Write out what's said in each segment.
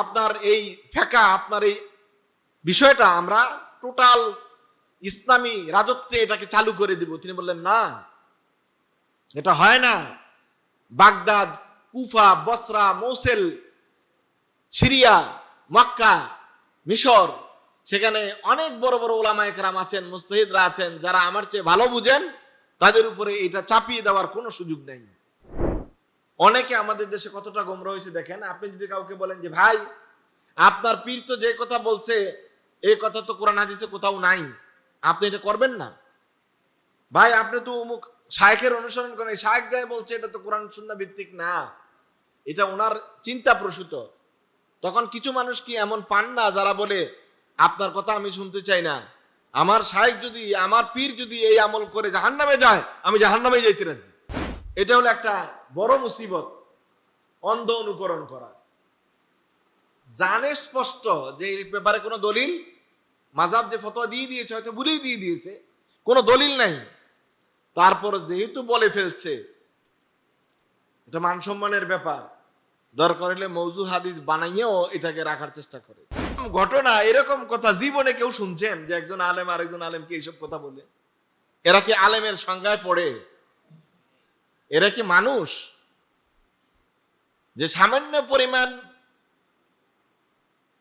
আপনার এই ফেকা, আপনার এই বিষয়টা আমরা টোটাল ইসলামী রাজত্বে এটাকে চালু করে দিব। তিনি বললেন, না, এটা হয় না। Baghdad, Kufa, Basra, Mosul, Syria, Mecca, মিশর, সেখানে অনেক বড় বড় ওলামা একরাম আছেন মুস্তাহিদরা আছেন, যারা আমার চেয়ে ভালো বুঝেন, তাদের উপরে এটা চাপিয়ে দেওয়ার কোনো সুযোগ নেই। অনেকে আমাদের দেশে কতটা গোমরা হয়েছে দেখেন, আপনি যদি কাউকে বলেন যে, ভাই, আপনার পীর তো যে কথা বলছে এই কথা তো কোরআন হাদিসে কোথাও নাই, আপনি এটা করবেন না? ভাই, আপনি তো অমুক শায়েখের অনুসরণ করেন, শায়েখ যাই বলছে, এটা তো কোরআন সুন্না ভিত্তিক না। এটা ওনার চিন্তা প্রসূত। তখন কিছু মানুষ কি এমন পান না যারা বলে, আপনার কথা আমি শুনতে চাই না। আমার শায়েখ যদি, আমার পীর যদি এই আমল করে জাহান্নামে যায়, আমি জাহান্নামে যাইতে রাজি। এটা হলো একটা বড় মুসিবত, অন্ধ অনুকরণ করা। জানে স্পষ্ট যে এই ব্যাপারে কোনো দলিল, মাজাব যে ফতোয়া দিয়ে দিয়েছে, হয়তো ভুলেই দিয়ে দিয়েছে, কোনো দলিল নাই। তারপর যেহেতু বলে ফেলছে, এটা মান সম্মানের ব্যাপার। দরকার হলে মৌজু হাদিস বানাইয়েও এটাকে রাখার চেষ্টা করে। ঘটনা এরকম কথা জীবনে কেউ শুনছেন যে একজন আলেম আরেকজন আলেমকে এইসব কথা বলে? এরা কি আলেমের সংজ্ঞায় পড়ে? এরা কি মানুষ? যে সামান্য পরিমাণ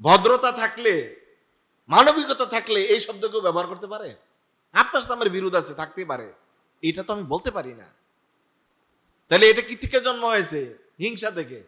ভদ্রতা থাকলে, মানবিকতা থাকলে এই শব্দকেও ব্যবহার করতে পারে? আপনার সাথে আমার বিরোধ আছে, থাকতেই পারে। এটা তো আমি বলতে পারি না। তাহলে এটা কি থেকে জন্ম হয়েছে? হিংসা থেকে,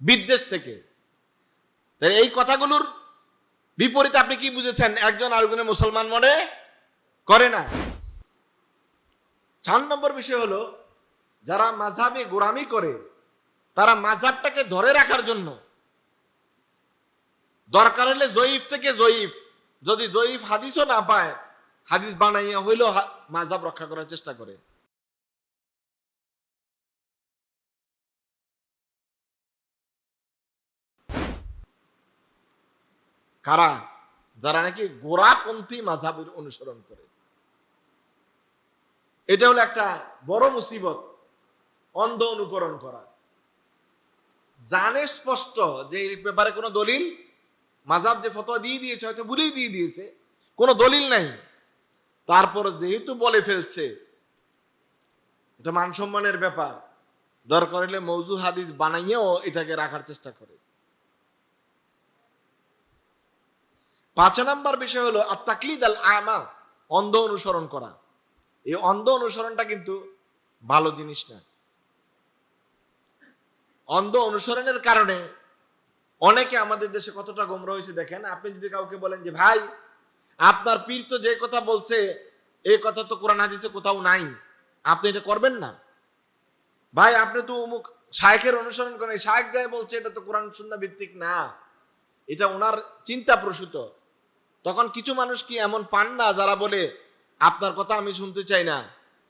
বিদ্বেষ থেকে। তাহলে এই কথাগুলোর বিপরীতে আপনি কি বুঝেছেন? একজন আরেকজনের মুসলমান মনে করে না। চার নম্বর বিষয় হলো যারা মাঝাবে গোরামি করে, তারা মাঝাবটাকে ধরে রাখার জন্য। দরকার হলে জয়ীফ থেকে জয়ীফ। যদি জয়ীফ হাদিসও না পায়, হাদিস বানাইয়া হইলেও মাঝাব রক্ষা করার চেষ্টা করে। কারা? যারা নাকি গোড়াপন্থী মাঝাবের অনুসরণ করে। এটা হলো একটা বড় মুসিবত। অন্ধ অনুকরণ করা। জানে স্পষ্ট যে এই ব্যাপারে কোনো দলিল মাজাব যে ফতোয়া দিয়ে দিয়েছে, হয়তো ভুলেই দিয়ে দিয়েছে, কোনো দলিল নাই। তারপর যেহেতু বলে ফেলছে, এটা মান সম্মানের ব্যাপার। দরকার হলে মৌজু হাদিস বানাইয়েও এটাকে রাখার চেষ্টা করে। পাঁচ নাম্বার বিষয় হলো আর তাকলিদ আল আমা অন্ধ অনুসরণ করা। এই অন্ধ অনুসরণটা কিন্তু ভালো জিনিস না। অন্ধ অনুসরণের কারণে অনেকে আমাদের দেশে কতটা গোমরা হয়েছে দেখেন। আপনি যদি কাউকে বলেন যে, ভাই, আপনার পীর তো যে কথা বলছে এই কথা তো কোরআন হাদিসে কোথাও নাই। আপনি এটা করবেন না? ভাই, আপনি তো অমুক শায়েখের অনুসরণ করেন। শায়েখ যাই বলছে, এটা তো কোরআন সুন্না ভিত্তিক না। এটা ওনার চিন্তা প্রসূত। তখন কিছু মানুষ কি এমন পান না যারা বলে, আপনার কথা আমি শুনতে চাই না।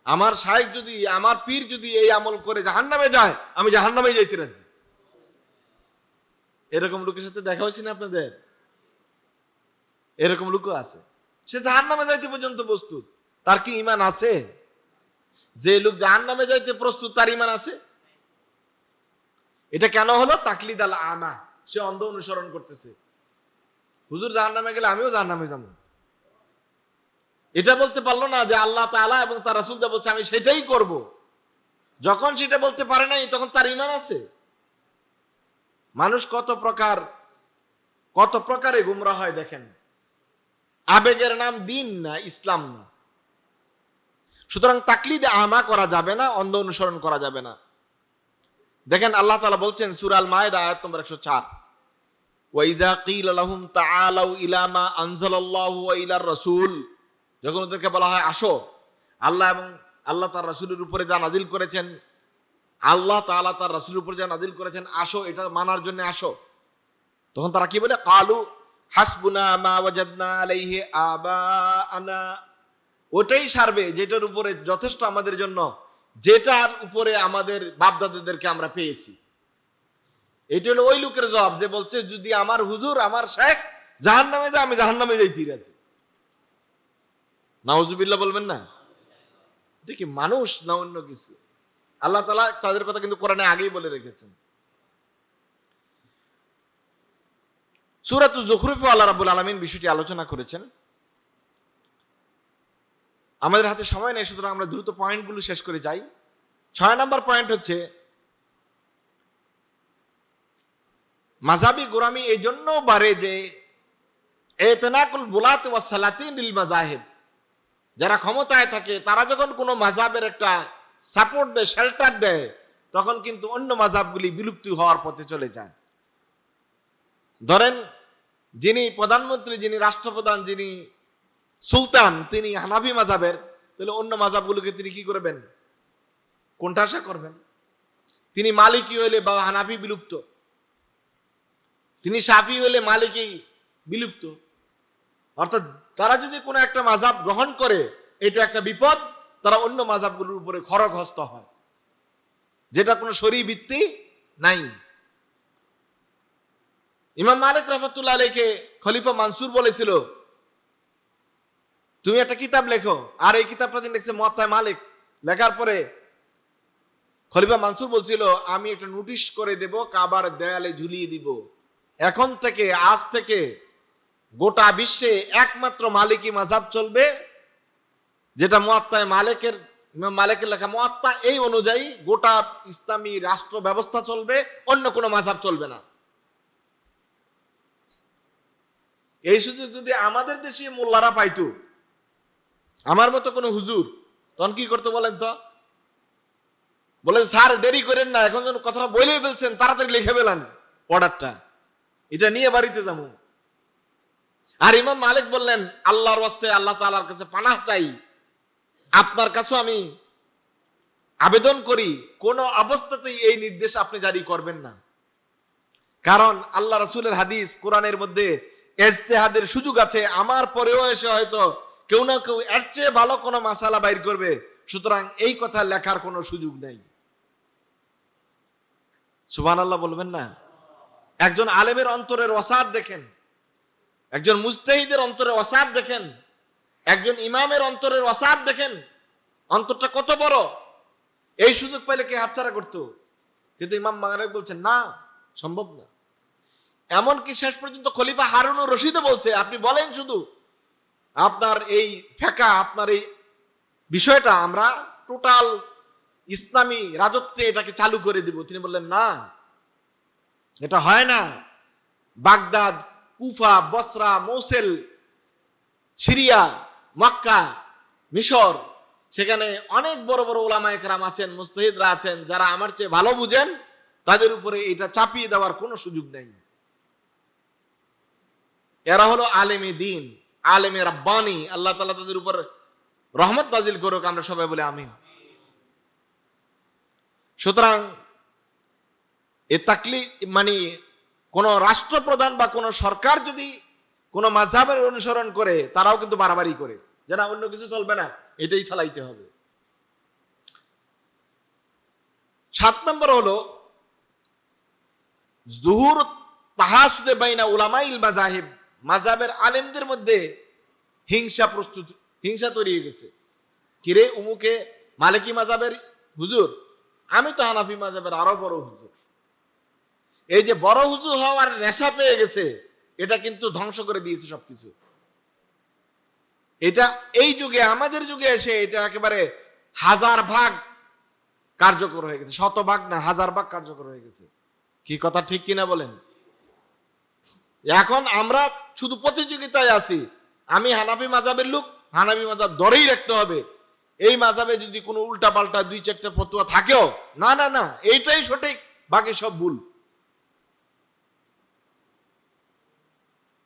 আমার শায়েখ যদি, আমার পীর যদি এই আমল করে জাহান্নামে যায়, আমি জাহান্নামে যাইতে রাজি। এরকম লোকের সাথে দেখা হয়েছে না আপনাদের? এরকম লোকও আছে। সে জাহান্নামে যাইতে পর্যন্ত প্রস্তুত। তার কি ইমান আছে? যে লোক জাহান্নামে যাইতে প্রস্তুত, তার ইমান আছে? এটা কেন হলো? তাকলিদ আল আমা সে অন্ধ অনুসরণ করতেছে। হুজুর জাহান্নামে গেলে আমিও জাহান্নামে যাব। এটা বলতে পারল না যে আল্লাহ তাআলা এবং তার রাসূল যা বলছে, আমি সেটাই করব। যখন সেটা বলতে পারে নাই, তখন তার ইমান আছে। মানুষ কত প্রকার, কত প্রকারে গুমরা হয় দেখেন। আবেগের নাম দিন না, ইসলাম না। সুতরাং তাকলিদে আমা করা যাবে না, অন্ধ অনুসরণ করা যাবে না। দেখেন আল্লাহ তাআলা বলছেন সুরাল মায়েদা আয়াত নম্বর একশো চার। ওয়াইজা কিল লাহুম তাআলাউ ইলা মা আনজালাল্লাহু ওয়া ইলার রাসূল। যখন ওদেরকে বলা হয়, আসো। আল্লাহ এবং আল্লাহ তার রাসূলের উপরে যা নাজিল করেছেন, আল্লাহ তাআলা তার রাসূলের উপরে যা নাজিল করেছেন, আসো, এটা মানার জন্য আসো। তখন তারা কি বলে? কালু হাসবুনা মা ওয়াজাদনা আলাইহি আবাআনা। ওটাই সারবে যেটার উপরে যথেষ্ট আমাদের জন্য, যেটার উপরে আমাদের বাপদাদাদেরকে আমরা পেয়েছি। এটা হলো ওই লোকের জবাব যে বলছে, যদি আমার হুজুর, আমার শেখ জাহান নামে যায়, আমি জাহান নামে যাই ঠিক আছে নাউজুবিল্লাহ বলবেন না? কি মানুষ না অন্য কিছু? আল্লাহ তালা তাদের কথা কিন্তু কোরআনে আগেই বলে রেখেছেন। সুরাত জখরুফে আল্লাহ রাবুল আলমিন বিষয়টি আলোচনা করেছেন। আমাদের হাতে সময় নেই, সুতরাং আমরা দ্রুত পয়েন্টগুলো শেষ করে যাই। ছয় নম্বর পয়েন্ট হচ্ছে মাজাবি গোরামি এই জন্য বাড়ে যে, এতনাকুল বুলাত ওয়া সালাতিন মাজাহিব যারা ক্ষমতায় থাকে, তারা যখন কোনো মাজাবের একটা সাপোর্ট দেয় শেল্টার দেয়, তখন কিন্তু অন্য মাজাবগুলি বিলুপ্তি হওয়ার পথে চলে যায়। ধরেন, যিনি প্রধানমন্ত্রী, যিনি রাষ্ট্রপ্রধান, যিনি সুলতান, তিনি হানাফি মাজাবের তাহলে অন্য মাজাবগুলোকে তিনি কি করবেন? আশা করবেন। তিনি মালিকি হইলে বা হানাফি বিলুপ্ত। তিনি সাফি হলে মালিকি বিলুপ্ত। অর্থাৎ তারা যদি কোনো একটা মাজাব গ্রহণ করে, এটা একটা বিপদ, তারা অন্য মাজাবগুলোর উপরে খড়গহস্ত হয়। যেটা কোনো শরী ভিত্তি নাই। ইমাম মালিক রহমতুল্লাহ আলীকে খলিফা মানসুর বলেছিল, তুমি একটা কিতাব লেখো। আর এই কিতাবটা তিনি লিখছে মত্তায় মালিক। লেখার পরে খলিফা মানসুর বলছিল, আমি একটা নোটিশ করে দেব, কাবার দেয়ালে ঝুলিয়ে দিব। এখন থেকে, আজ থেকে গোটা বিশ্বে একমাত্র মালিকি মাঝাব চলবে, যেটা মোয়াত্তায় মালিকের মালিকের লেখা মোয়াত্তা এই অনুযায়ী গোটা ইসলামী রাষ্ট্র ব্যবস্থা চলবে, অন্য কোনো মাঝাব চলবে না। এই সুযোগ যদি আমাদের দেশে মোল্লারা পাইতো, আমার মতো কোনো হুজুর, তখন কি করতে বলেন তো? বলে, স্যার, দেরি করেন না, এখন যেন কথাটা বলেই ফেলছেন, তাড়াতাড়ি লিখে ফেলেন, অর্ডারটা। এটা নিয়ে বাড়িতে যাব। আর ইমাম মালিক বললেন, আল্লাহর ওয়াস্তে আল্লাহ তাআলার কাছে পানাহ চাই। আপনার কাছেও আমি আবেদন করি, কোন অবস্থাতেই এই নির্দেশ আপনি জারি করবেন না। কারণ আল্লাহ রাসূলের হাদিস কোরআনের মধ্যে ইজতিহাদের সুযোগ আছে, আমার পরেও এসে হয়তো কেউ না কেউ এর চেয়ে ভালো কোনো মাসালা বাইর করবে, সুতরাং এই কথা লেখার কোনো সুযোগ নেই। সুবহানাল্লাহ বলবেন না? একজন আলেমের অন্তরের অসাদ দেখেন একজন মুস্তাহিদের অন্তরে অসাদ দেখেন, একজন ইমামের অন্তরের অসাদ দেখেন, অন্তরটা কত বড়? এই সুযোগ পাইলে কে হাতছাড়া করতো? কিন্তু ইমাম মাগারেক বলছেন, না, সম্ভব না। এমনকি শেষ পর্যন্ত খলিফা হারুনুর রশিদও বলছে, আপনি বলেন শুধু, আপনার এই ফেকা, আপনার এই বিষয়টা আমরা টোটাল ইসলামী রাজত্বে এটাকে চালু করে দিব। তিনি বললেন, না, এটা হয় না। Baghdad Kufa, Basra, Mosul, Syria, Mecca, মিশর, সেখানে অনেক বড় বড় ওলামা একরাম আছেন মুস্তাহিদরা আছেন, যারা আমার চেয়ে ভালো বুঝেন, তাদের উপরে এটা চাপিয়ে দেওয়ার কোনো সুযোগ নেই। এরা হলো আলেমী দিন, আলেমে রাব্বানি, আল্লাহ তালা তাদের উপর রহমত নাজিল করুক, আমরা সবাই বলে আমিন। সুতরাং এ তাকলি মানে কোন রাষ্ট্রপ্রধান বা কোন সরকার যদি কোন মাঝাবের অনুসরণ করে, তারাও কিন্তু বাড়াবাড়ি করে যে না, অন্য কিছু চলবে না, এটাই চালাইতে হবে। সাত নম্বর হলো, জুহুর তাহাসুদে বাইনা উলামাইল মাজাহিব মাজাবের আলেমদের মধ্যে হিংসা প্রস্তুত, হিংসা তৈরি হয়ে গেছে। কিরে, উমুকে মালিকি মাজাবের হুজুর? আমি তো হানাফি মাজাবের আরও বড় হুজুর। এই যে বড় হুজুর হওয়ার নেশা পেয়ে গেছে, এটা কিন্তু ধ্বংস করে দিয়েছে সবকিছু। এটা এই যুগে, আমাদের যুগে এসে এটা একেবারে হাজার ভাগ কার্যকর হয়ে গেছে। শতভাগ না, হাজার ভাগ কার্যকর হয়ে গেছে। কি কথা ঠিক কিনা বলেন? এখন আমরা শুধু প্রতিযোগিতায় আছি। আমি হানাফি মাজাবের লোক, হানাফি মাজাব ধরেই রাখতে হবে। এই মাজাবে যদি কোনো উল্টা পাল্টা দুই চারটা ফতুয়া থাকেও, না না না, এইটাই সঠিক, বাকি সব ভুল।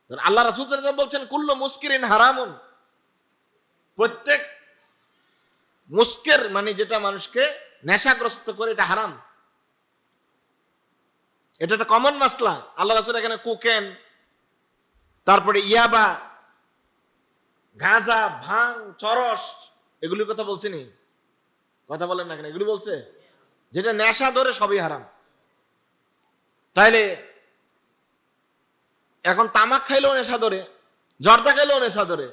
আল্লাহ রাসুল বলছেন, কুল্ল মুস্কিরিন হারামুন। প্রত্যেক মুস্কের মানে যেটা মানুষকে নেশাগ্রস্ত করে, এটা হারাম। এটা একটা কমন মাসলা আল্লাহ রাসুল এখানে কোকেন, তারপরে ইয়াবা, গাঁজা, ভাং, চরস, এগুলির কথা বলছিনি কথা বলেন না কেন? এগুলি বলছে, যেটা নেশা ধরে সবই হারাম। তাইলে এখন তামাক খাইলেও নেশা ধরে, জর্দা খাইলেও নেশা ধরে।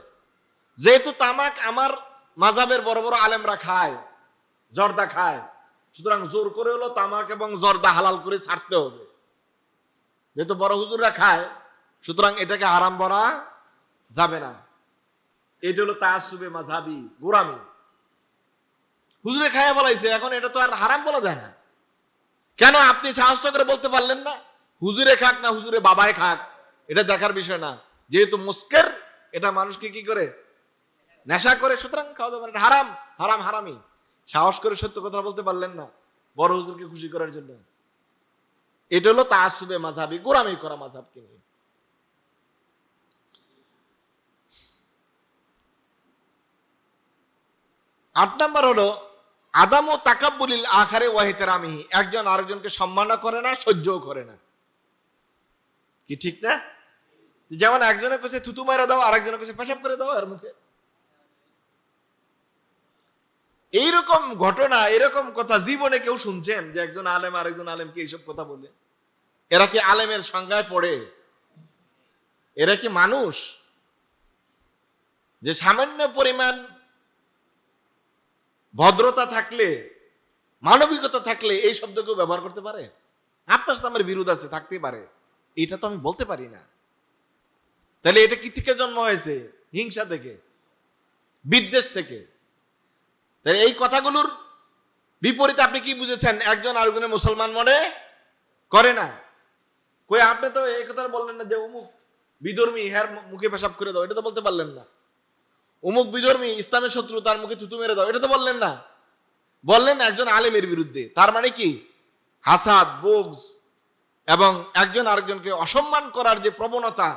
যেহেতু তামাক আমার মাজাবের বড় বড় আলেমরা খায়, জর্দা খায়, সুতরাং জোর করে হলো তামাক এবং জর্দা হালাল করে ছাড়তে হবে। যেহেতু বড় হুজুররা খায়, সুতরাং এটাকে হারাম বলা যাবে না। এটা হলো তাসুবে মাঝাবি গোরামি হুজুরে খায়া বলাইছে, এখন এটা তো আর হারাম বলা যায় না। কেন আপনি সাহস করে বলতে পারলেন না? হুজুরে খাক না হুজুরে বাবায় খাক। এটা দেখার বিষয় না। যেহেতু মুস্কের, এটা মানুষকে কি করে? নেশা করে, সুতরাং খাওয়া যাবে এটা হারাম হারাম হারামি সাহস করে সত্য কথা বলতে পারলেন না, বড় হুজুরকে খুশি করার জন্য। এটা হলো তাসুবে মাঝাবি গোরামি করা মাঝাবকে নিয়ে। আট নাম্বার হলো, আদাম ও তাকাব্বুলিল আখারে ওয়াহিতেরামিহি একজন আরেকজনকে সম্মানও করে না সহ্যও করে না কি ঠিক না? যেমন একজনের কাছে থুতু মারা দাও আরেকজনের কাছে পেশাব করে দাও এর মুখে। এইরকম ঘটনা এরকম কথা জীবনে কেউ শুনছেন যে একজন আলেম আরেকজন আলেমকে এইসব কথা বলে? এরা কি আলেমের সংজ্ঞায় পড়ে? এরা কি মানুষ? যে সামান্য পরিমাণ ভদ্রতা থাকলে, মানবিকতা থাকলে এই শব্দ কেউ ব্যবহার করতে পারে? আপনার সাথে আমার বিরোধ আছে, থাকতেই পারে। এটা তো আমি বলতে পারি না। তাহলে এটা কি থেকে জন্ম হয়েছে? হিংসা থেকে, বিদ্বেষ থেকে। তাহলে এই কথাগুলোর বিপরীতে আপনি কি বুঝেছেন? একজন আরেকজনের মুসলমান মনে করে না। কই, আপনি তো এই কথা বললেন না যে অমুক বিধর্মী হ্যার মুখে পেশাব করে দাও, এটা তো বলতে পারলেন না। অমুক বিধর্মী ইসলামের শত্রু, তার মুখে থুতু মেরে দাও, এটা তো বললেন না। বললেন একজন আলেমের বিরুদ্ধে, তার মানে কি? হাসাদ, বোগস এবং একজন আরেকজনকে অসম্মান করার যে প্রবণতা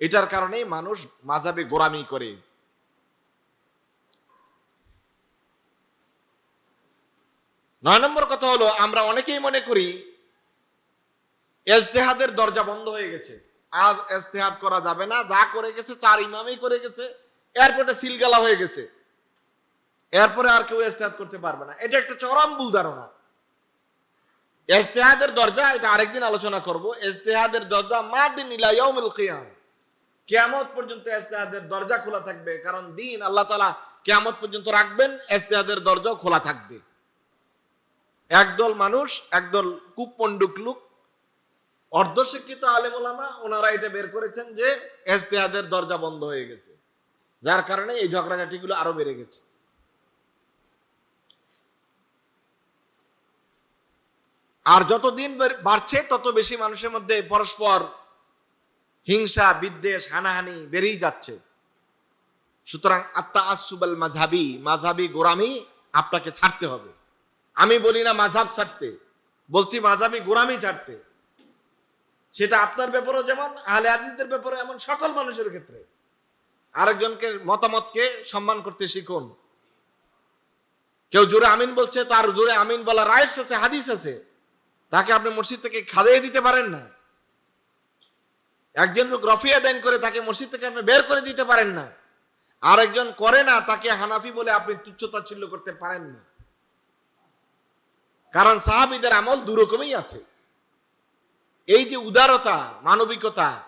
এটার কারণে মানুষ মাঝাবে গোরামি করে। নয় নম্বর কথা হলো, আমরা অনেকেই মনে করি, এজতেহাদের দরজা বন্ধ হয়ে গেছে। আজ এজতেহাদ করা যাবে না, যা করে গেছে চার ইমামই করে গেছে এয়ারপোর্টে সিলগালা হয়ে গেছে। এরপরে আর কেউ এজতেহাদ করতে পারবে না। এটা একটা চরম ভুল ধারণা। এজতেহাদের দরজা, এটা আরেকদিন আলোচনা করব, এজতেহাদের দরজা মা দিন ইলাইয়াউমুল কিয়াম। কিয়ামত পর্যন্ত এজতেহাদের দরজা খোলা থাকবে, কারণ দিন আল্লাহ তালা কেয়ামত পর্যন্ত রাখবেন, এজতেহাদের দরজাও খোলা থাকবে। একদল মানুষ, একদল কুপন্ডুক লোক অর্ধশিক্ষিত আলেম ওলামা, ওনারা এটা বের করেছেন যে এজতেহাদের দরজা বন্ধ হয়ে গেছে। যার কারণে এই ঝগড়াঝাটিগুলো আরও বেড়ে গেছে। আর যত দিন বাড়ছে, তত বেশি মানুষের মধ্যে পরস্পর হিংসা, বিদ্বেষ, হানাহানি বেড়েই যাচ্ছে। সুতরাং আত্মা আসুবাল মাঝাবি মাঝাবি গোরামি আপনাকে ছাড়তে হবে। আমি বলি না মাঝাব ছাড়তে, বলছি মাঝাবি গোরামি ছাড়তে। সেটা আপনার ব্যাপারেও যেমন, আহলে হাদিসদের ব্যাপারে এমন সকল মানুষের ক্ষেত্রে। আরেকজনকে মতামতকে সম্মান করতে শিখুন। কেউ জোরে আমিন বলছে, তার জোরে আমিন বলা রাইটস আছে, হাদিস আছে। তাকে আপনি মসজিদ থেকে খাদিয়ে দিতে পারেন না। একজন লোক রফিয়া দেন করে তাকে মসজিদ থেকে আপনি বের করে দিতে পারেন না। আর একজন করে না, তাকে হানাফি বলে আপনি তুচ্ছতাচ্ছিল্য করতে পারেন না। কারণ সাহাবিদের আমল দুরকমই আছে। এই যে উদারতা, মানবিকতা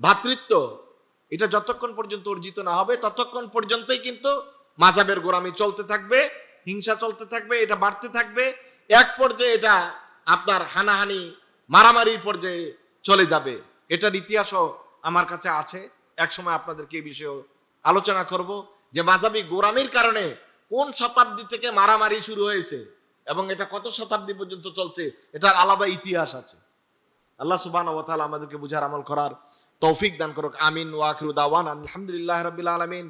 ভ্রাতৃত্ব এটা যতক্ষণ পর্যন্ত অর্জিত না হবে, ততক্ষণ পর্যন্তই কিন্তু মাজাবের গোরামি চলতে থাকবে, হিংসা চলতে থাকবে, এটা বাড়তে থাকবে। এক পর্যায়ে এটা আপনার হানাহানি, মারামারির পর্যায়ে চলে যাবে। এটার ইতিহাসও আমার কাছে আছে। একসময় আপনাদেরকে এই বিষয়ে আলোচনা করব যে মাঝাবি গোরামির কারণে কোন শতাব্দী থেকে মারামারি শুরু হয়েছে এবং এটা কত শতাব্দী পর্যন্ত চলছে, এটার আলাদা ইতিহাস আছে। আল্লাহ তাআলা আমাদেরকে বুঝার আমল করার তৌফিক দান করুক। আমিন ওয়াখিরু দাওয়ান আলহামদুলিল্লাহ রবিল আলামিন।